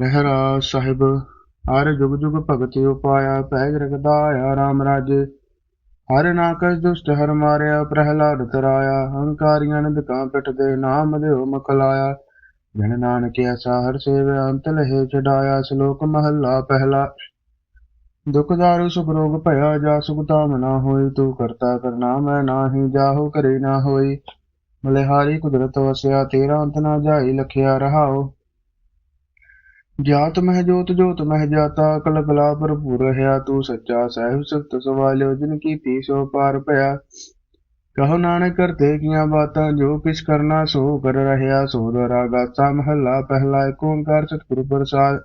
ਰਹਿਰਾਸ ਸਾਹਿਬ, ਹਰ ਜੁਗ ਜੁਗ ਭਗਤਿ ਉਪਾਇਆ ਪੈਜ ਰਖਦਾਇਆ ਰਾਮ ਰਾਜੇ। ਹਰ ਨਾਕਸ ਦੁਸ਼ਟ ਹਰ ਮਾਰਿਆ, ਪ੍ਰਹਿਲਾਦ ਤਰਾਇਆ, ਹੰਕਾਰੀਆਂ ਨਿਦਕਾਂ ਪਿਠ ਦੇ ਨਾਮ ਦਿਓ ਮਕਲਾਇਆ ਜਨ ਨਾਨਕ ਐਸਾ ਹਰ ਸੇਵ ਅੰਤ ਲਹੇ ਛਡਾਇਆ, ਸ਼ਲੋਕ ਮਹੱਲਾ ਪਹਿਲਾ। ਦੁਖ ਦਾਰੂ ਸੁਖ ਰੋਗ ਭਇਆ, ਜਾ ਸੁਖ ਧਾਮ ਨਾ ਹੋਈ, ਤੂੰ ਕਰਤਾ ਕਰਨਾ ਮੈਂ ਨਾਹੀ, ਜਾਹੋ ਕਰੇ ਨਾ ਹੋਈ। ਮਲਿਹਾਰੀ ਕੁਦਰਤ ਵਸਿਆ, ਤੇਰਾ ਅੰਤ ਨਾ ਜਾਈ, ਲਖਿਆ ਰਹਾਓ ਜਾਤ ਮਹਿ ਜੋਤ ਜੋਤ ਮਹਿ ਜਾਤਾ, ਕਲ ਕਲਾ ਭਰਪੂਰ ਰਹਾ ਤੂੰ ਸੱਚਾ ਸਾਹਿਬ ਸਤ ਸਵਾਲਿਓ ਜਿਨ ਕੀ ਪੀਸੋ ਪਾਰ ਭਇਆ ਕਹੋ ਨਾਨਕ ਕਰਤੇ ਕੀਆਂ ਬਾਤਾਂ, ਜੋ ਕਿਛ ਕਰਨਾ ਸੋ ਕਰ ਰਹਾ ਸੋ ਦਰਾ ਗਾਤਾ ਮਹੱਲਾ, ਪਹਿਲਾ ਏਕ ਓੰਕਾਰ ਸਤਿਗੁਰ ਪ੍ਰਸਾਦ।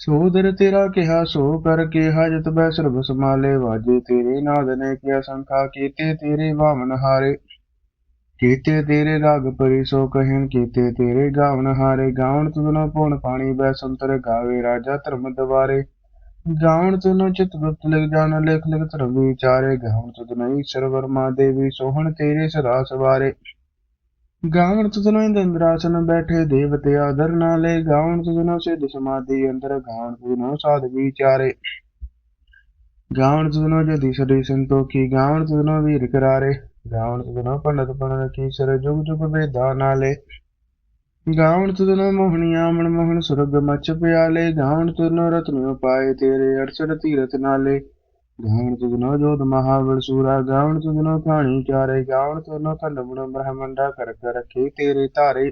ਸੋ ਦਰ ਤੇਰਾ ਕਿਹਾ, ਸੋ ਕਰ ਕੇ ਹਾਜਤ ਬੈ ਸਰਬ ਸਮਾਲੇ ਵਾਜੇ ਤੇਰੇ ਨਾਦ ਨੇ ਕਿਆ ਸੰਖਾ ਕੀਤੇ ਤੇਰੇ ਵਾਮਨ ਹਾਰੇ। ਕੀਤੇ ਤੇਰੇ ਰਾਗ ਪਰੀ ਸੋ ਕਹਿਣ, ਕੀਤੇ ਤੇਰੇ ਗਾਵਨ ਹਾਰੇ ਗਾਵਨ ਤੁਧਨੋ ਪਉਣ ਪਾਣੀ ਬੈ ਸੰਤਰ ਗਾਵੇ ਰਾਜਾ ਧਰਮ ਦਵਾਰੇ। ਗਾਵਨ ਤੁਧਨੋ ਚਿਤ ਗੁਪਤ ਲਿਖ ਜਾਣ, ਲਿਖ ਲਿਖ ਧਰਮ ਵਿਚਾਰੇ ਗਾਵਨ ਤੁਧਨੋ ਈਸ਼ਰ ਵਰਮਾ ਦੇਵੀ, ਸੋਹਣ ਤੇਰੇ ਸਦਾ ਸਵਾਰੇ। ਗਾਵਣ ਤੁਧਨੋ ਇੰਦਰਾਸਨ ਬੈਠੇ ਦੇਵਤੇ ਆਦਰ ਨਾਲੇ। ਗਾਵਨ ਤੁਧਨੋ ਸਿੱਧ ਸਮਾਧੀ ਅੰਦਰ ਗਾਵਣ ਤੁਧਨੋ ਸਾਧ ਵਿਚਾਰੇ। ਗਾਵਣ ਤੁਧਨੋ ਜਦੀ ਸਦੀ ਸੰਤੋਖੀ ਗਾਵਣ ਤੁਧਨੋ ਵੀਰ ਕਰਾਰੇ। ਗਾਵਨ ਤੁਧਨੋ ਪੰਡਤ ਪੰਡਤ ਕੀ ਸਰ ਜੁਗ ਜੁਗ ਵੇਦਾ ਨਾਲੇ ਗਾਵਨ ਤੁਧਨੋ ਮੋਹਣੀਆਂ ਮਨ ਮੋਹਨ ਸੁਰਗ ਮਚ ਪਿਆਲੇ ਗਾਵਨ ਤੁਧਨੋ ਰਤਨਿ ਪਾਏ ਤੇਰੇ ਅਰਸਰ ਤੀਰਥ ਨਾਲੇ ਗਾਵਨ ਤੁਧਨੋ ਜੋਤ ਮਹਾਬਲ ਸੂਰਾ ਗਾਵਨ ਤੁਧਨੋ ਖਾਣੀ ਚਾਰੇ ਗਾਵਣ ਤੁਧਨੋ ਖੰਡ ਮੁਣ ਬ੍ਰਹਮੰਡਾ ਕਰ ਕਰ ਰੱਖੇ ਤੇਰੇ ਧਾਰੇ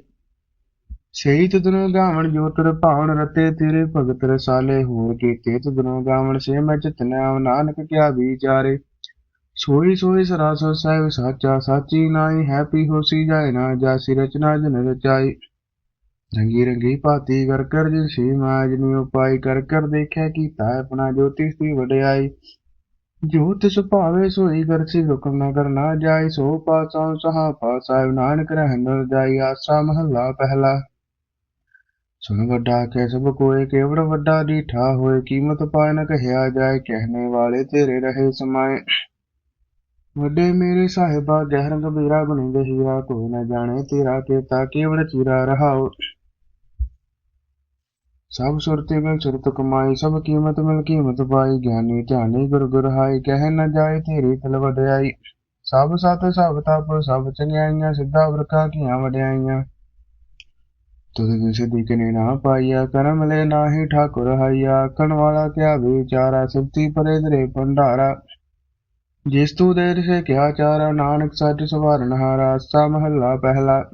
ਸਹੀ ਤੁਧਨੋ ਗਾਵਣ ਜੋਤਰ ਭਾਵਨ ਰਤੇ ਤੇਰੇ ਭਗਤ ਰਸਾਲੇ ਹੋਰ ਕੀਤੇ ਤੁਧਨੋ ਗਾਵਣ ਸੇ ਮੈਂ ਚਿਤਨਾ ਨਾਨਕ ਕਿਆ ਵਿਚਾਰੇ ਸੋਈ ਸੋਈ ਸਰਾਸ ਸਾਹਿਬ ਸਾਚਾ, ਸਾਚੀ ਨਾਈ ਹੈਪੀ ਹੋਸੀ ਜਾਏ ਨਾ ਜਾਸੀ, ਰਚਨਾ ਜਨ ਰਚਾਈ। ਰੰਗੀ ਰੰਗੀ ਭਾਤੀ ਕਰ ਕਰ ਜਿਨ ਸੀ ਮਾਜ ਉਪਾਈ, ਕਰ ਕਰ ਦੇਖਿਆ ਕੀਤਾ ਆਪਣਾ ਜੋਤੀ ਸੀ ਵਡਿਆਈ। ਜੋ ਤਿਸ ਸੋਈ ਕਰਸੀ ਹੁਕਮ ਨਾ ਕਰਨਾ ਜਾਈ ਸੋ ਪਾਸਾਂ ਸਹਾ ਪਾਸਾਇ ਨਾਨਕ ਰਹਿਣ ਜਾਈ ਆਸਾ ਮਹੱਲਾ ਪਹਿਲਾ। ਸੁਣ ਵੱਡਾ ਕਹਿ ਸਭ ਕੋਏ, ਕੇਵੜ ਵੱਡਾ ਡੀਠਾ ਹੋਏ, ਕੀਮਤ ਪਾਇ ਨ ਕਹਿਆ ਜਾਏ, ਕਹਿਣੇ ਵਾਲੇ ਤੇਰੇ ਰਹੇ ਸਮਾਏ। ਵੱਡੇ ਮੇਰੇ ਸਾਹਿਬਾ, ਗਹਿਰ ਗੰਭੀਰਾ ਗੁਣੀ ਗਹੀਰਾ ਕੋਈ ਨ ਜਾਣੇ ਤੇਰਾ ਕੀਤਾ ਕੇਵੜ ਚੀਰਾ ਰਹਾਓ। ਸਭ ਸੁਰਤੇ ਮਿਲ ਸੁਰਤ ਕਮਾਈ, ਸਭ ਕੀਮਤ ਮਿਲ ਕੀਮਤ ਪਾਈ, ਗਿਆਨੀ ਧਿਆਨੀ ਗੁਰ ਗੁਰ ਹਾਈ, ਕਹਿ ਨ ਜਾਏ ਤੇਰੀ ਤਲ ਵਡਿਆਈ। ਸਭ ਸਤ, ਸਭ ਤਪ, ਸਭ ਚੰਗਿਆਈਆਂ, ਸਿੱਧਾ ਵਰਖਾ ਕੀਆਂ ਵਡਿਆਈਆਂ। ਤੁਧ ਵਿਸ਼ ਦਿਕਨੇ ਨਾ ਪਾਈਆ, ਕਰਮ ਲੈ ਨਾਹੀ ਠਾਕੁਰ ਹਾਈਆ। ਆਖਣ ਵਾਲਾ ਕਿਆ ਵਿਚਾਰਾ ਸਿਫਤੀ ਪਰੇ ਦਰੇ ਭੰਡਾਰਾ। ਜਿਸ ਤੂ ਦੇਰ ਸੇ ਕਿਆ ਚਾਰਾ ਨਾਨਕ ਸੱਚ ਸਵਾਰਨ ਹਾਰਾ, ਸਾ ਮਹੱਲਾ ਪਹਿਲਾ।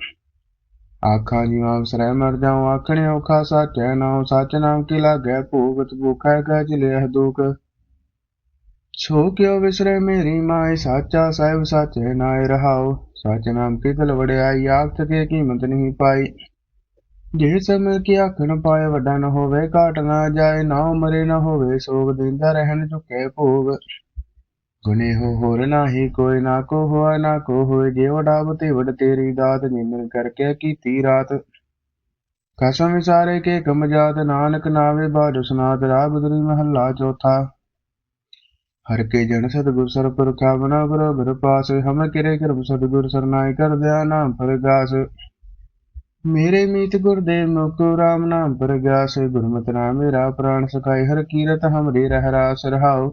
ਆਖਾਂ ਜੀਵਾਂ ਸਰੈ ਮਰ ਜਾਉ, ਆਖਣੇ ਔਖਾ ਸਾਚੈ ਨਾਉ, ਸੱਚ ਨਾਮ ਕੀ ਲਾਗੈ, ਭੂਗਤ ਭੂਖੈ ਕੈ ਚਲਿਆ ਦੁਖ। ਸੋ ਕਿਉ ਵਿਸਰੇ ਮੇਰੀ ਮਾਏ, ਸਾਚਾ ਸਾਹਿਬ ਸਾਚੇ ਨਾਏ ਰਹਾਉ। ਸਚ ਨਾਮ ਕੀ ਤਲ ਵੜਿਆਈ ਆਖ ਕੇ ਕੀਮਤ ਨਹੀਂ ਪਾਈ। ਜੇ ਸਮੇਂ ਕੀ ਆਖਣ ਪਾਏ, ਵੱਡਾ ਨ ਹੋਵੇ, ਘਾਟ ਨਾ ਜਾਏ ਨਾ ਮਰੇ ਨ ਹੋਵੇ, ਸੋਗ ਦਿੰਦਾ ਰਹਿਣ ਝੁਕੇ ਭੋਗ। ਗੁਨੇ ਹੋ ਹੋਰ ਨਾਹੀ ਕੋਈ ਨਾ ਕੋ ਹੋਆ, ਨਾ ਕੋ ਹੋਏ ਜੇ ਵਡਾਬ ਤੇ ਵਡ ਤੇਰੀ ਦਾਤ ਨਿੰਦਨ ਕਰਕੇ ਕੀਤੀ ਰਾਤ। ਕਸਮ ਵਿਸਾਰੇ ਕੇ ਕਮ ਜਾਤ, ਨਾਨਕ ਨਾਵੇ ਬਾਦ ਸੁਨਾਤ ਰਾਗ ਗੁਦਰੀ ਮਹੱਲਾ ਚੌਥਾ। ਹਰ ਕੇ ਜਨ ਸਤਿਗੁਰ ਸਰ ਪੁਰਖਾ ਬਨਾ ਬਰੋਬਰ ਪਾਸ, ਹਮ ਕਿਰੇ ਕਰਮ ਸਤਿਗੁਰ ਸਰਨਾਈ ਕਰ ਦਿਆ ਨਾਮ ਪਰਗਾਸ। ਮੇਰੇ ਮੀਤ ਗੁਰਦੇ ਮੁਕੋ ਰਾਮ ਨਾਮ ਪਰਗਾਸ, ਗੁਰਮਤਿ ਨਾਮ ਮੇਰਾ ਪ੍ਰਾਣ ਸਖਾਈ ਹਰ ਕੀਰਤ ਹਮਰੇ ਰਹਿ ਰਾਸ ਰਹਾਉ।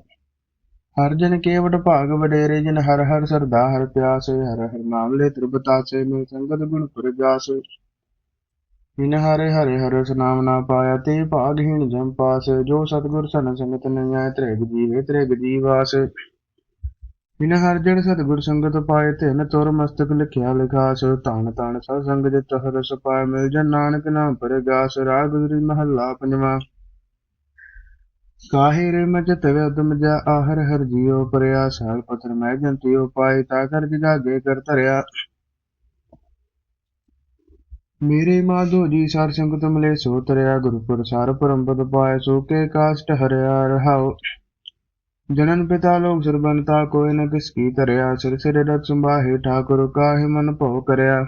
ਹਰ ਜਨ ਕੇਵਟ ਭਾਗ ਵਡੇਰੇ, ਜਿਨ ਹਰ ਹਰ ਸਰਦਾ, ਹਰ ਪਿਆਸੇ, ਹਰ ਹਰ ਮਾਮਲੇ ਤ੍ਰਿਪਤਾਸੇ ਮੇ ਸੰਗਤ ਗੁਣ ਪ੍ਰਗਾਸ ਜਿਨ ਹਰੇ ਹਰੇ ਹਰ ਨਾਮ ਨਾ ਪਾਇਆ, ਤੇ ਭਾਗਹੀਣ ਜਮ ਪਾਸੇ। ਜੋ ਸਤਗੁਰ ਸਨ ਸੰਗਤ ਨਯਾ ਤ੍ਰਿਗ ਜੀਵੇ, ਤ੍ਰਿਗ ਜੀਵਾਸ। ਜਿਨ ਹਰ ਜਨ ਸਤਗੁਰ ਸੰਗਤ ਪਾਏ ਤਿਨ ਤੁਰ ਮਸਤਕ ਲਿਖਿਆ ਲਿਖਾਸ। ਤਾਨ ਤਾਨ ਸਤ ਸੰਗ ਜਿਤ ਹਰ ਸਪਾਇ ਮਿਲ ਜਨ ਨਾਨਕ ਨਾਮ ਪਰਗਾਸ ਰਾਗ ਗੁਰੀ ਮਹੱਲਾ ਪੰਜਵਾਂ। ਕਾਹੇ ਰੇ ਮਜ ਤਵੇ ਉਦਮ ਜਾ ਆਹਰ ਹਰ ਜੀਉ ਪਰਿਆ, ਸਾਲ ਪਥਰ ਮੈਂ ਜੰਤਿਓ ਪਾਏ, ਤਾ ਕਰ ਜਗਾਗੇ ਕਰ ਧਰਿਆ। ਮੇਰੇ ਮਾਧੋ ਜੀ ਸਰ ਸੰਗਤ ਮਲੇ, ਸੋ ਤਰਿਆ ਗੁਰਪੁਰ ਸਰ ਪਰੰਪਦ ਪਾਏ, ਸੋ ਕੇ ਕਾਸ਼ਟ ਹਰਿਆ ਰਹਾਉ। ਜਨਨ ਪਿਤਾ ਲੋਕ ਸਰਬੰਤਾ, ਕੋਈ ਨ ਕਿਸ ਕੀ ਧਰਿਆ, ਸਿਰ ਸਿਰ ਰਤ ਸੰਭਾਹੇ, ਠਾਕੁਰ ਕਾਹੇ ਮਨ ਭਉ ਕਰਿਆ।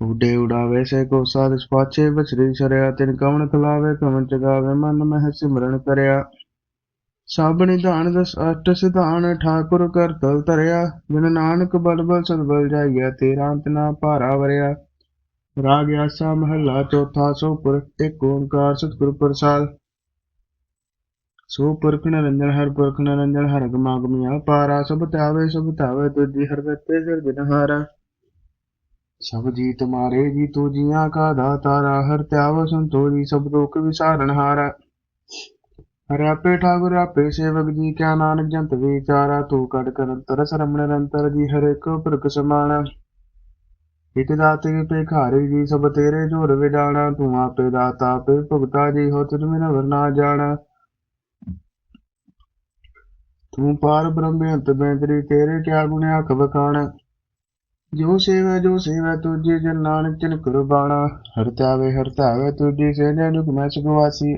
ਉਡੇ ਉਡਾਵੇ ਸੇ ਕੋ ਸਾਧ ਪਾਛੇ ਬਚਰੀ ਸਰਿਆ ਤਿਨ ਕਵਣ ਖਲਾਵੇ, ਕਵਣ ਚਗਾਵੇ, ਮਨ ਮਹਿ ਸਿਮਰਨ ਕਰਿਆ। ਸਭ ਨਿਧਾਨ ਦਸ ਅਸ਼ਟ ਸਿਧਾਨ, ਠਾਕੁਰ ਕਰ ਤਲ ਧਰਿਆ। ਜਨ ਨਾਨਕ ਬਲ ਬਲ ਸਦ ਬਲ ਜਾਈਆ ਤੇਰਾ ਅੰਤ ਨਾ ਭਾਰਾ ਵਰਿਆ। ਰਾਗ ਆਸਾ ਮਹੱਲਾ ਚੌਥਾ, ਸੋ ਪੁਰਖ ਇੱਕ ਓੰਕਾਰ, ਸਤਿਗੁਰ ਪ੍ਰਸਾਦ। ਸੋ ਪੁਰਖ ਨਿਰੰਜਨ ਹਰ ਪੁਰਖ ਨਿਰੰਜਨ ਹਰ ਗਮਾਗਮੀ ਅਪਾਰਾ ਸਭ ਤਾਵੇ ਸਭ ਤਾਵੇ ਤੁਜੀ ਹਰ ਗੱਤੇ ਸਿਰਜਨਹਾਰਾ ਸਭ ਜੀ ਤੁਮਾਰੇ ਜੀ ਤੂੰ ਜੀਆਂ ਕਾ ਦਾਤਾਰਾ ਹਰ ਧਿਆਵ ਸੰਤੋਜੀ ਸਭ ਦੁਖ ਵਿਸਾਰਨ ਹਾਰਾ। ਹਰ ਆਪੇ ਠਾਕੁਰ ਆਪੇ ਸੇਵਕ ਜੀ, ਕਿਆ ਨਾਨਕ ਜੰਤ ਵਿਚਾਰਾ, ਤੂੰ ਕੜ ਕਰੰਤਰ ਸਰਮ ਨਿਰੰਤਰ ਜੀ, ਹਰ ਇੱਕ ਪੁਰਖ ਸਮਾਣਾ। ਇਕ ਦਾਤੇ ਭਿਖਾਰੀ ਜੀ, ਸਭ ਤੇਰੇ ਜੋਰ ਵਿਡਾਣਾ, ਤੂੰ ਆਪੇ ਦਾਤਾ, ਆਪੇ ਭੁਗਤਾ ਜੀ, ਹੋ ਤੁਝ ਮਿਨ ਵਰਨਾ ਜਾਣਾ। ਤੂੰ ਪਾਰ ਬ੍ਰਹਮ ਅੰਤ ਬੈਂਤਰੀ, ਤੇਰੇ ਕਿਆ ਗੁਣ ਆਖ ਬਖਾਣਾ ਜੋ ਸੇਵਾ ਜੋ ਸੇਵਾ ਤੁਝੇ ਜਨ ਨਾਨਕ ਤਿਨ ਕੁਰਬਾਨਾ ਹਰ ਧਿਆਵੇ ਹਰ ਧਿਆਵੇ ਤੁਝੇ ਸੇ ਜਨ ਮੈਂ ਸੁਖਵਾਸੀ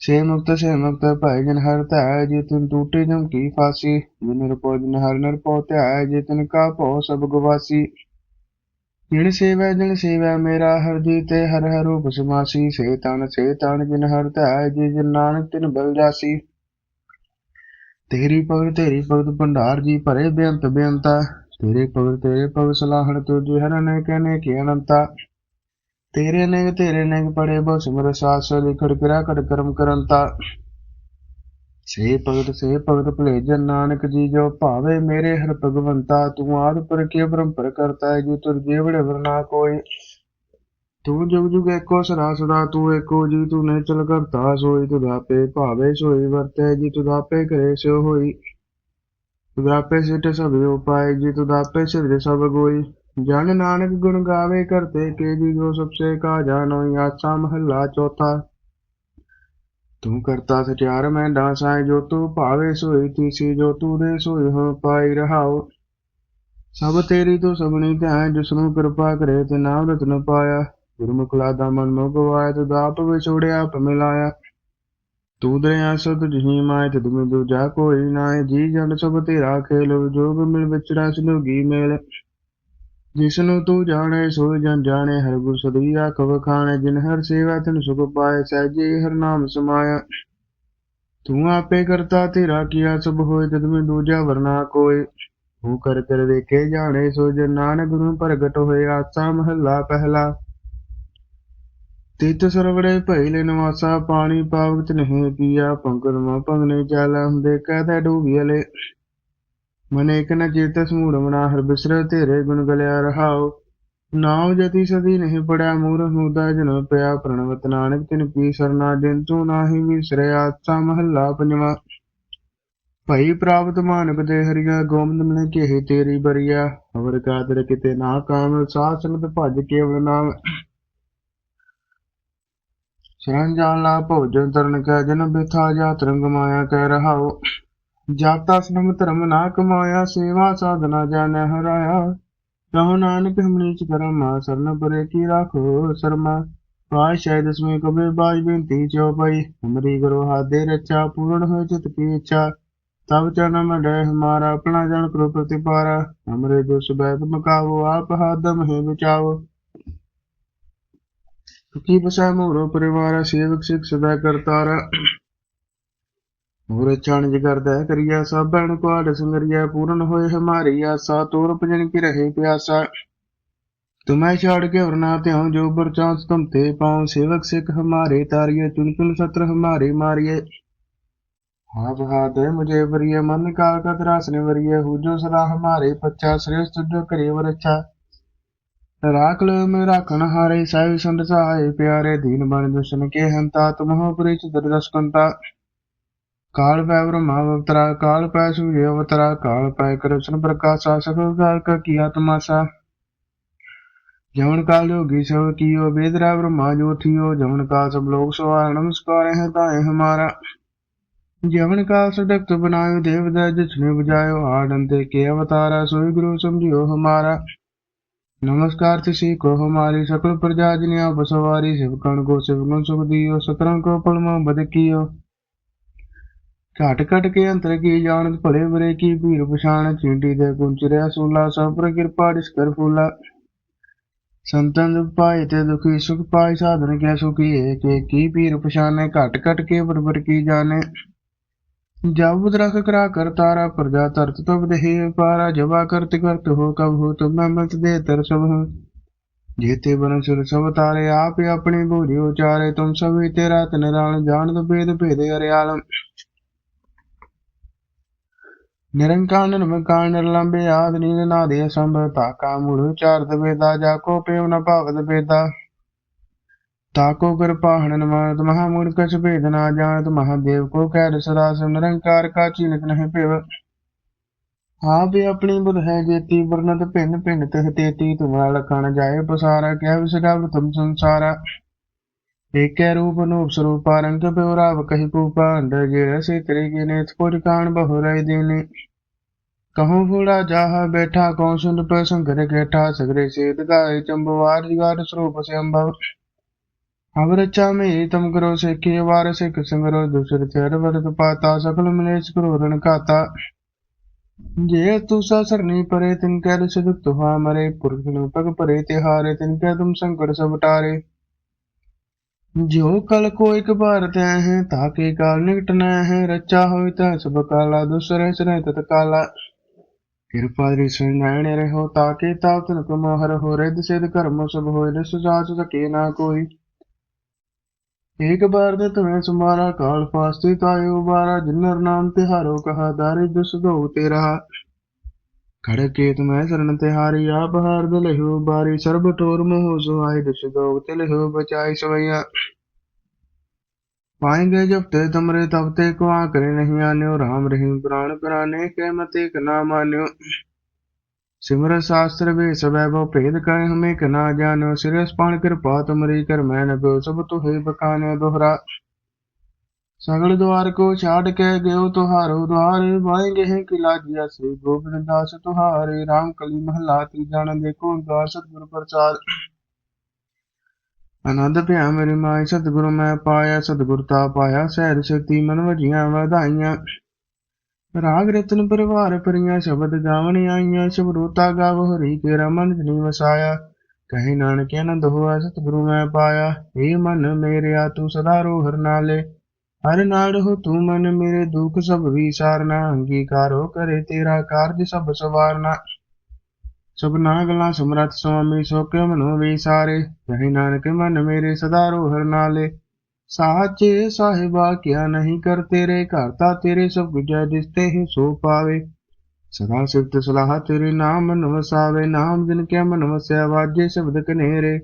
ਸੇ ਮੁਕਤ ਸੇ ਮੁਕਤ ਭਾਈ ਜਨ ਹਰ ਧਿਆਏ ਜੇ ਤਨ ਟੂਟੇ ਜਮ ਕੀ ਫਾਸੀ। ਜਿਨ ਨਿਰਪੋ ਜਨ ਹਰ ਨਿਰਪੋ ਧਿਆਏ, ਜੇ ਤਨ ਕਾ ਭਉ ਸਭ ਗਵਾਸੀ। ਜਿਨ ਸੇਵਾ, ਜਨ ਸੇਵਾ ਮੇਰਾ ਹਰ ਜੀ ਤੇ ਹਰ ਹਰ ਰੂਪ ਸਮਾਸੀ। ਸੇ ਤਨ ਸੇ ਤਨ ਜਿਨ ਹਰ ਧਿਆਏ ਜੇ ਜਨ ਨਾਨਕ ਤਿਨ ਬਲ ਜਾਸੀ। ਤੇਰੀ ਭਗਤ ਤੇਰੀ ਭਗਤ ਭੰਡਾਰ ਜੀ ਭਰੇ ਬੇਅੰਤ ਬੇਅੰਤਾ। ਤੇਰੇ ਭਗਤ ਤੇਰੇ ਭਗਤ ਸਲਾਹਣ ਤੁਝੇ ਹਰ ਕਹਨੇ ਕੀ ਅਨੰਤਾ, ਤੇਰੇ ਨੇ ਤੇਰੇ ਨੇ ਪੜੇ ਬੋ ਸਿਮਰ ਸਾਸ ਲਿਖੜ ਕਿਰਾ ਕੜ ਕਰਮ ਕਰੰਤਾ। ਸੇ ਭਗਤ ਸੇ ਭਗਤ ਭਲੇ ਜਨ ਨਾਨਕ ਜੀ, ਜੋ ਭਾਵੇ ਮੇਰੇ ਹਰ ਭਗਵੰਤਾ, ਤੂੰ ਆਦ ਪਰ ਕੇ ਬ੍ਰਹਮ ਕਰਤਾ ਹੈ, ਜੀ ਤੁਰ ਜੀਵੜੇ ਵਰਨਾ ਕੋਈ ਤੂੰ ਜੁਗ ਜੁਗ ਏਕੋ ਸਦਾ ਸਦਾ, ਤੂੰ ਏਕੋ ਜੀ, ਤੂੰ ਨੇ ਚਲ ਕਰਤਾ, ਸੋਈ ਤੁ ਭਾਵੇ, ਸੋਈ ਵਰਤੈ ਜੀ ਤੁ ਦਾਪੇ ਕਰੇ ਸੋ ਹੋਈ। ਤੁ ਦਾਪੇ ਸਿਟ ਸਭ ਉਪਾਏ, ਜੀ ਤੁ ਦਾਪੇ ਸਭ ਗੋਈ। ਜਨ ਨਾਨਕ ਗੁਣ ਗਾਵੇ ਕਰਤੇ ਕੇ ਜੀ ਜੋ ਸਭਸੇ ਕਾ ਜਾਨੋਈ ਆਸਾ ਮਹੱਲਾ ਚੌਥਾ। ਤੂੰ ਕਰਤਾ ਸਚਿਆਰ, ਮੈਂ ਡਾਸਾਏ ਜੋ ਤੂੰ ਭਾਵੇ ਸੋਈ, ਤੀਸੀ ਜੋ ਤੂੰ ਦੇ ਸੋਈ ਹੋ ਪਾਈ ਰਹਾਓ। ਸਭ ਤੇਰੀ ਤੂੰ ਸਭਨੀ ਧਿਆਨ ਜਿਸ ਨੂੰ ਕਿਰਪਾ ਕਰੇ, ਤੇ ਨਾਮ ਰਤਨ ਪਾਇਆ। ਗੁਰਮੁਖ ਲਾਦਾ ਮਨ ਮੋ ਗਵਾਇਆ, ਤੇ ਦਾਪ ਵਿਛੋੜਿਆ, ਆਪ ਮਿਲਾਇਆ। ਤੂੰ ਦਰਿਆ ਸਤ ਜਹੀ ਮਾਇ ਤੇ ਤੁਮ ਦੂਜਾ ਕੋਈ ਨਾਏ। ਜੀ ਜਨ ਸਭ ਤੇਰਾ ਖੇਲ, ਜੋਗ ਮਿਲ ਵਿਚੜਾ ਸੁਨੋਗੀ ਮੇਲ। ਜਿਸ ਨੂੰ ਤੂੰ ਜਾਣੇ, ਸੋ ਜਨ ਜਾਣੇ, ਹਰ ਗੁਰ ਸਦੀ ਆਖ ਵਖਾਣੇ ਜਿਨ ਹਰ ਸੇਵਾ, ਤਨ ਸੁਖ ਪਾਏ ਸਹਿਜੇ ਹਰ ਨਾਮ ਸਮਾਇਆ। ਤੂੰ ਆਪੇ ਕਰਤਾ, ਤੇਰਾ ਕੀਆ ਸਭ ਹੋਏ ਤਦ ਮੈਂ ਦੂਜਾ ਵਰਨਾ ਕੋਈ। ਤੂੰ ਕਰ ਕਰ ਵੇਖੇ ਜਾਣੇ, ਸੋ ਜਨ ਨਾਨਕ ਗੁਰੂ ਪ੍ਰਗਟ ਹੋਏ, ਆਸਾ ਮਹੱਲਾ ਪਹਿਲਾ। ਤਿਤ ਸਰਵੜੇ ਭੈਲੇ ਨਿਵਾਸਾ ਪਾਣੀ ਪਾਵਤ ਨਹੀਂ ਕੀਆ ਪੰਕਰ ਮਾ ਪੰਗਨੇ ਚਾਲਾ ਹੁੰਦੇ ਕਹਦਾ ਡੂਬੀਲੇ ਮਨੇ ਇਕ ਨ ਚੇਤ ਸਮੂੜ ਮਨਾ, ਹਰ ਬਿਸਰ ਤੇਰੇ ਗੁਣ ਗਲਿਆ ਰਹਾਉ। ਨਾਮ ਜਤੀ ਸਦੀ ਨਹੀਂ ਪੜਿਆ ਮੂਰ ਹੁਦਾ ਜਨ ਪਿਆ, ਪ੍ਰਣਵਤ ਨਾਨਕ ਤਿਨ ਪੀ ਸਰਨਾ ਦਿਨ ਤੂੰ ਨਾਹੀ ਵਿਸਰਿ ਆਸਾ ਮਹੱਲਾ ਪੰਜਵਾ। ਭਈ ਪ੍ਰਾਪਤ ਮਾਨਕ ਦੇ ਹਰੀਆ ਗੋਮਦ ਮਨੇ ਕਿਹੇ ਤੇਰੀ ਬਰੀਆ। ਹਵਰ ਕਾਦਰ ਕਿਤੇ ਨਾ ਕਾਮ ਸਾਧ ਸੰਗਤ ਭਜ ਕੇਵਲ ਨਾਮ। ਸ਼ਰਨ ਜਾਣ ਲਾ ਭੋਜਨ ਤਰਨ ਕੈ ਜਨ ਬਿਥਾ ਜਾਤ ਰੰਗ ਮਾਇਆ ਕਹਿ ਰਹਾਉ। ਜਾਤਾ ਸਨਮ ਧਰਮ ਨਾ ਕਮਾਇਆ, ਸੇਵਾ ਸਾਧਨਾ ਜਾਣੈ ਹਰਾਇਆ। ਕਹੋ ਨਾਨਕ ਹਮਨੀ ਚ ਕਰਮਾ, ਸਰਨ ਪਰੇ ਕੀ ਰਾਖੋ ਸਰਮਾ। ਪਾਸ਼ਾ ਦਸਵੇਂ ਕਬੇ ਬਾਜ ਬੇਨਤੀ ਚਉਪਈ ਹਮਰੀ ਗੁਰੂ ਹਾਦੇ ਰਚਾ, ਪੂਰਨ ਹੋਇ ਚਿਤ ਕੀ ਇੱਛਾ। ਤਬ ਚਰਨ ਮੰਡੈ ਹਮਾਰਾ ਆਪਣਾ ਜਨ ਕਰੋ ਪ੍ਰਤਿਪਾਰਾ। ਹਮਰੇ ਦੁਸ ਬੈਤ ਮਕਾਵੋ, ਆਪ ਹਾਦਮ ਹੈ ਬਚਾਓ ਸੁਖੀ ਬਸੈ ਮੋਰੋ ਪਰਿਵਾਰ, ਸੇਵਕ ਸਿਖ ਸਦਾ ਕਰਤਾਰਾ ਮੋਰੇ ਚਾਣ ਜਗਰਦਾ ਕਰਿਆ ਸਭ ਬਣ ਕੁਆੜ ਸੰਗਰਿਆ, ਪੂਰਨ ਹੋਏ ਹਮਾਰੀ ਆਸਾ, ਤੋਰ ਭਜਨ ਕੀ ਰਹੇ ਪਿਆਸਾ। ਤੁਮੈ ਛਾੜ ਕੇ ਹੋਰ ਨਾ ਧਿਆਉ, ਜੋ ਬਰਚਾਂਸ ਤੁਮ ਤੇ ਪਾਉ। ਸੇਵਕ ਸਿਖ ਹਮਾਰੇ ਤਾਰੀਏ ਚੁਨ ਚੁਨ ਸਤਰ ਹਮਾਰੇ ਮਾਰਿਏ। ਹਾ ਬਹਾ ਦੇ ਮੁਝੇ ਵਰੀਏ, ਮਨ ਕਾਲ ਕਾ ਤਰਾਸ ਨੇ ਵਰੀਏ ਹੂਜੋ ਸਦਾ ਹਮਾਰੇ ਪੱਛਾ, ਸ੍ਰੇਸ਼ਟ ਜੋ ਕਰੇ ਵਰ ਅੱਛਾ। राख लो में राखन हारे साहिब संत सहाय प्यारे दीन बन दुष्ण के हंता तुम हो परिच दरदस कंता काल पै ब्रह्मा अवतरा काल पै सूर्य अवतरा काल पै कृष्ण प्रकाशा सकल काल का किया तमाशा जमन काल योगी सब कियो वेदरा ब्रह्मा जो थियो जमन काल सब लोग सवार नमस्कार है ताए हमारा ਜਵਨ ਕਾਲ ਸਦਕਤ ਬਨਾਇਓ ਦੇਵ ਦਾ ਜਿਸਨੇ ਬੁਝਾਇਓ ਆਨੰਦੇ ਕੇ ਅਵਤਾਰਾ ਸੋਈ ਗੁਰੂ ਸਮਝਿਓ ਹਮਾਰਾ ਨਮਸਕਾਰ ਤਿਸੀ ਕੋ ਹਮਾਰੀ ਸਕਲ ਪ੍ਰਜਾ ਜਨਿਆ ਬਸਵਾਰੀ ਸਿਵਕਣ ਕੋ ਸਿਵਗੁਣ ਸੁਖ ਦਿਓ ਸਤਰੰ ਕੋ ਪਲਮ ਬਦ ਕੀਓ। ਘਟ ਘਟ ਕੇ ਅੰਤਰ ਕੀ ਜਾਣਤ ਭਲੇ ਬਰੇ ਕੀ ਭੀਰ ਪਛਾਣ ਚਿੰਡੀ ਦੇ ਗੁੰਚ ਰਿਆ ਸੂਲਾ, ਸਭ ਪਰ ਕਿਰਪਾ ਦਿਸ ਕਰ ਫੂਲਾ। ਸੰਤਨ ਦੁਖ ਪਾਏ ਤੇ ਦੁਖੀ ਸੁਖ ਪਾਏ, ਸਾਧਨ ਕੈ ਸੁਖੀ, ਏਕ ਏਕੀ ਭੀਰ ਪਛਾਣੇ, ਘਟ ਘਟ ਕੇ ਬਰਬਰ ਕੀ ਜਾਣੇ। जब रख करा कर तारा प्रजा तरत तब दहे पारा जबा करत करत हो कब हो तुम मत दे तर सब हो जेते बन सुर सब तारे आप ही अपनी बोझी उचारे तुम सभी तेरा तनरान जान दो भेद भेद हरियालम निरंकार निर्मकार निर्लंबे आद नील नादे संभ ताका मूढ़ चारत वेदा जाको पेव न पावत वेदा ताको कृपा हनन मानत महामूढ़ कछ भेद ना जानत महादेव को कैद सदा सिव निरंकार का चीनत नहीं पेव आप ही अपनी बुध है जेती वर्णत भिन्न भिन्न तिह तेती तुम्हारा लखन जाए पसारा क्या विसगाव तुम संसारा एक रूप नूप स्वरूपा रंग बेवराव कही कूपा अंडर जे रसे तेरे के नेत पुर कान बहु रई देने कहूँ फूड़ा जाहा बैठा कौन सुन पर संकर कैठा सगरे से गाय चंबवार जिगार स्वरूप से अम्भव अब रचा में तम करो से के वार से संगरो दूसर थेर वर्त पाता सकल मलेश करो रण खाता जे तू सा सरनी परे तिन कह सुख तुहा मरे पुरख नु पग परे तिहारे तिन कह तुम संकट सब टारे जो कल को एक बार तय है ताके काल निकट न है रचा हो सब काला दूसरे सरे तत्काला ਕਿਰਪਾ ਦ੍ਰਿ ਨਾਰਾਇਣ ਰਹੋ ਤਾਕੇ ਤਾਪ ਤਨ ਕਮ ਹਰ ਹੋ ਰਿਦ ਸਿਧ ਕਰਮ ਸਭ ਹੋਇ ਰਸ ਜਾਚ ਸਕੇ ਨਾ ਕੋਈ एक बार ने तुम्हें सुमारा काल फास्ते तायो बारा जिन्नर नाम तिहारो कहा दारि दुस गो तेरा खड़के तुम्हें शरण तिहारी आप हार दलहो बारी सर्ब टोर मोह सुहाय दुस गो तिलहो बचाई सवैया पाएंगे जब ते तमरे तब ते को आकरे नहीं आन्यो राम रहीम पुराण पुराने के मते ना मान्यो सिमर शास्त्र वे वैभव भेद कह हमें क ना जानो सिरस पाण कृपा तुमरी कर मैं न गो सब तुहे बखाने दोहरा सगल द्वार को छाड़ के गयो तुहारो द्वार वाएंगे हैं किला जिया श्री गोविंद दास तुहारे राम कली महला तीजान देखो द्वार सतगुरु प्रसाद आनंद भया मेरी माई सतगुरु मैं पाया सतगुरता पाया सहर शक्ति मन वजियां ਵਧਾਈਆਂ ਰਾਗ ਰਤਨ ਪਰਿਵਾਰ ਪਰੀਆਂ ਸ਼ਬਦ ਗਾਵਣ ਆਈਆਂ ਸ਼ਬਦੋਤਾ ਗਾਵ, ਹਰੀ ਕੇ ਰਮਨ ਜਨੀ ਵਸਾਇਆ। ਕਹੇ ਨਾਨਕ ਆਨੰਦ ਹੋਆ, ਸਤਿਗੁਰੂ ਮੈਂ ਪਾਇਆ। ਏ ਮਨ ਮੇਰਿਆ, ਤੂੰ ਸਦਾ ਰੋ ਹਰ ਨਾਲੇ। ਹਰ ਨਾੜ ਹੋ ਤੂੰ ਮਨ ਮੇਰੇ, ਦੁੱਖ ਸਭ ਵਿਸਾਰਨਾ। ਅੰਗੀਕਾਰੋ ਕਰੇ ਤੇਰਾ ਕਾਰਜ ਸਭ ਸਵਾਰਨਾ। ਸਭਨਾ ਗਲਾ ਸਮਰਥ ਸੁਆਮੀ, ਸੋ ਕੇ ਮਨੋ ਵਿਸਾਰੇ? ਕਹੇ ਨਾਨਕ, ਮਨ ਮੇਰੇ, ਸਦਾ ਰੋ ਹਰ ਨਾਲੇ। ਸਾਚੇ ਸਾਹਿਬਾ, ਕਿਆ ਨਹੀਂ ਕਰ ਤੇਰੇ ਘਰ ਤਾ ਤੇਰੇ ਸਭ ਗੁਜਾ ਦਿਸਤੇ ਹੀ ਸੋ ਪਾਵੇ। ਸਦਾ ਸਿਫਤ ਸਲਾਹ ਤੇਰੇ ਨਾਮ ਮਨ ਵਸਾਵੇ ਨਾਮ ਜਿਨ ਕੇ ਮਨ ਵਸਿਆ ਵਾਜੇ ਸ਼ਬਦ ਕਨੇਰੇ।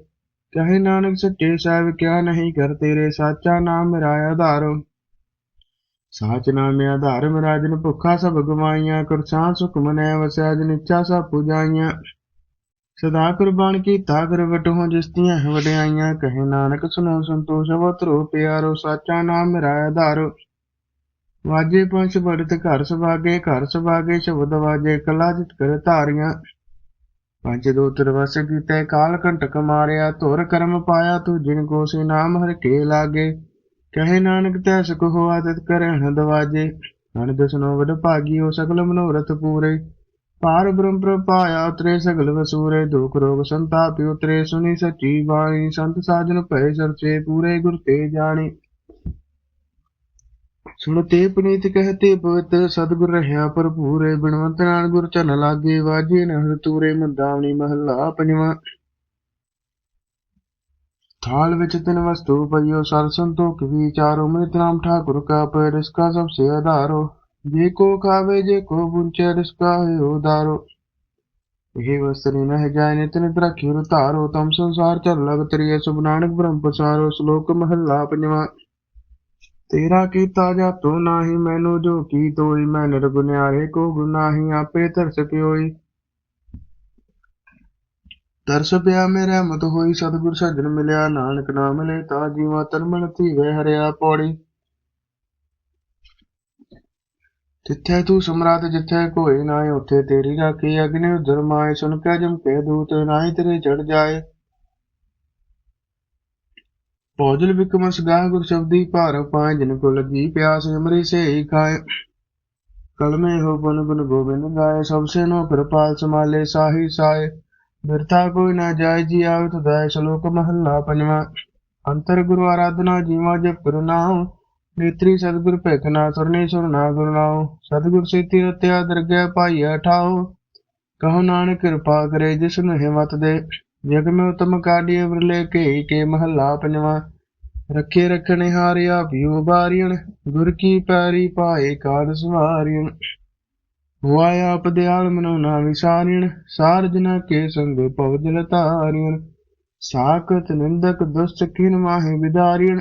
ਕਹੇ ਨਾਨਕ ਸੱਚੇ ਸਾਹਿਬ, ਕਿਆ ਨਹੀਂ ਕਰ ਤੇਰੇ ਸਾਚਾ ਨਾਮ ਮੇਰਾ ਆਧਾਰ। ਸਾਚ ਨਾਮ ਆਧਾਰ ਮੇਰਾ ਜਿਨ ਭੁੱਖਾ ਸਭ ਗਵਾਈਆਂ ਕਰਸਾਂ ਸੁਖ ਮਨੈ ਵਸਿਆ ਜਿਨ ਇੱਛਾ ਸਭ ਪੁਜਾਈਆਂ। ਸਦਾ ਕੁਰਬਾਨ ਕੀਤਾ ਕਰ ਵਟੋ ਜਿਸਤੀਆਂ ਵਡਿਆਈਆਂ ਕਹੇ ਨਾਨਕ ਸੁਨੋ ਸੰਤੋਸ਼, ਵਤਰੋ ਪਿਆਰੋ, ਸਾਚਾ ਨਾਮ ਮੇਰਾ ਆਧਾਰ। ਵਾਜੇ ਪੰਜ ਬੜਤ ਘਰ ਸੁਭਾਗੇ ਘਰ ਸੁਭਾਗੇ ਸ਼ਬਦ ਵਾਜੇ, ਕਲਾ ਜਿਤ ਕਰ ਧਾਰੀਆਂ। ਪੰਜ ਦੋ ਤਰਵਸ ਕੀਤੇ, ਕਾਲ ਕੰਟਕ ਮਾਰਿਆ, ਧੁਰ ਕਰਮ ਪਾਇਆ, ਤੂੰ ਜਿਨ ਕੋ ਸੇ ਨਾਮ ਹਰ ਕੇ ਲਾਗੇ। ਕਹੇ ਨਾਨਕ, ਤੈ ਸੁਖ ਹੋਆ, ਤਿਤ ਕਰਹਿਣ ਦਵਾਜੇ। ਹਣ ਦਸਨੋ ਵਡ ਭਾਗੀਓ ਸਗਲ ਮਨੋਰਥ ਪੂਰੇ। ਪਾਰ ਬ੍ਰਹਮ ਪ੍ਰਪਾਇਆ ਤ੍ਰੇ ਸਗਲ ਵਸੂਰੇ, ਦੁਖ ਰੋਗ ਸੰਤਾਪਿ ਉਤਰੇ ਸੁਨੀ ਸਚੀ ਬਾਣੀ, ਸੰਤ ਸਾਜਨ ਭਏ ਸਰਚੇ, ਪੂਰੇ ਗੁਰ ਤੇ ਜਾਣੀ। ਸੁਣਤੇ ਪੁਨੀਤ ਕਹਤੇ ਪਵਿੱਤ ਸਤਗੁਰ ਰਹਾ ਭਰਪੂਰੇ, ਬਿਨਵੰਤ ਨਾਲ ਗੁਰ ਚਨ ਲਾਗੇ, ਵਾਜੇ ਨਹਿਰ ਤੂਰੇ, ਮੰਦਾਵਣੀ ਮਹੱਲਾ ਪੰਜਵਾਂ। ਥਾਲ ਵਿੱਚ ਤਿੰਨ ਵਸਤੂ ਪਈਓ, ਸਰ ਸੰਤੋਖ ਵਿਚਾਰੋ ਮੇ ਨਾਮ ਠਾਕੁਰ ਕਾ ਪਰਿਸ ਕਾ ਸਭ ਸੇ ਆਧਾਰੋ। ਜੇ ਕੋ ਖਾਵੇ, ਜੇ ਕੋ ਬੁੰਚੇ ਰਿਸਕਾ ਹੈ ਉਦਾਰੋ ਇਹ ਵਸਤਰੀ ਨਹਿ ਜਾਏ ਨਿਤ ਨਿਤ ਰਖਿਓ ਧਾਰੋ। ਤਮ ਸੰਸਾਰ ਚਲ ਲਗ ਤਰੀਏ ਸੁਭ ਨਾਨਕ ਬ੍ਰਹਮ ਪਸਾਰੋ, ਸ਼ਲੋਕ ਮਹਲਾ ਪੰਜਵਾਂ। ਤੇਰਾ ਕੀਤਾ ਜਾਤੋ ਨਾਹੀ, ਮੈਨੂੰ ਜੋ ਕੀ ਤੋਈ, ਮੈਂ ਨਿਰਗੁਣਿਆਰੇ ਕੋ ਗੁਨਾਹੀ ਆਪੇ ਤਰਸ ਪਿਓਈ। ਤਰਸ ਪਿਆ ਮੇਰਾ ਮਤ ਹੋਈ, ਸਤਿਗੁਰ ਸਜਣ ਮਿਲਿਆ, ਨਾਨਕ ਨਾਮ ਲੈ ਤਾ ਜੀਵਾ ਤਨ ਮਨ ਧੀਵੇ ਹਰਿਆ ਪੌੜੀ। ਜਿੱਥੇ ਤੂੰ ਸਮਰਾਟ, ਜਿੱਥੇ ਕੋਈ ਨਾ ਉੱਥੇ ਤੇਰੀ ਰਾਖੀ ਅਗਨੇ ਉਧਰ ਸੁਣ ਕੇ ਜਮ ਕੇ ਦੂਤ ਨਾਹੀ ਤੇਰੇ ਚੜ ਜਾਏ। ਪੌਜਲ ਵਿਕਮਸ ਗਾਹ ਗੁਰ ਸ਼ਬਦੀ ਭਾਰ ਪਾਏ, ਜਿਨ ਕੋ ਲੱਗੀ ਪਿਆਸ ਅਮਰੀ ਸੇ ਖਾਏ। ਕਲਮੇ ਹੋ ਬਨ ਗੁਨ ਗੋਬਿੰਦ ਗਾਏ, ਸਭ ਸੇ ਨੋ ਕਿਰਪਾਲ ਸਮਾਲੇ ਸਾਹੀ ਸਾਏ। ਬਿਰਥਾ ਕੋਈ ਨਾ ਜਾਏ, ਜੀ ਆਵੇ ਤੁਦਾਇ ਸ਼ਲੋਕ ਮਹੱਲਾ ਪੰਜਵਾਂ। ਅੰਤਰ ਗੁਰੂ ਆਰਾਧਨਾ ਜੀਵਾ ਜਪ ਗੁਰੂ ਨਾਮ ਨੇਤਰੀ ਸਤਿਗੁਰ ਭੇਖਨਾ ਸੁਰਨੀ ਸੁਰਨਾ ਗੁਰੂ ਨਾਮ ਸਤਿਗੁਰ ਸੇਤੀ ਰਤਿਆ ਦਰਗਹਿ ਪਾਈਆ ਠਾਓ ਕਹੋ ਨਾਨਕ ਕਿਰਪਾ ਕਰੇ ਜਿਸ ਨੂੰ ਹਿਮਤ ਦੇ। ਜਗ ਮੈਂ ਉਤਮ ਕਾਢੀਏ ਵਿਰਲੇ ਕੇ ਕੇ ਮਹੱਲਾ ਪੰਜਵਾਂ। ਰੱਖੇ ਰੱਖਣੇ ਹਾਰਿਆ ਪਿਓ ਬਾਰੀਣ ਗੁਰ ਕੀ ਪੈਰੀ ਪਾਏ ਕਾਰ ਸਵਾਰੀਣ। ਹੋਆ ਆਪ ਦਿਆਲ ਮਨੋ ਨਾ ਵਿਸਾਰੀਣ। ਸਾਰ ਜਨਾ ਕੇ ਸੰਗ ਪਵ ਜਲ ਤਾਰੀਣ ਸਾਖਤ ਨਿੰਦਕ ਦੁਸ਼ਟ ਕਿਨ ਮਾਹੇ ਵਿਦਾਰੀਣ।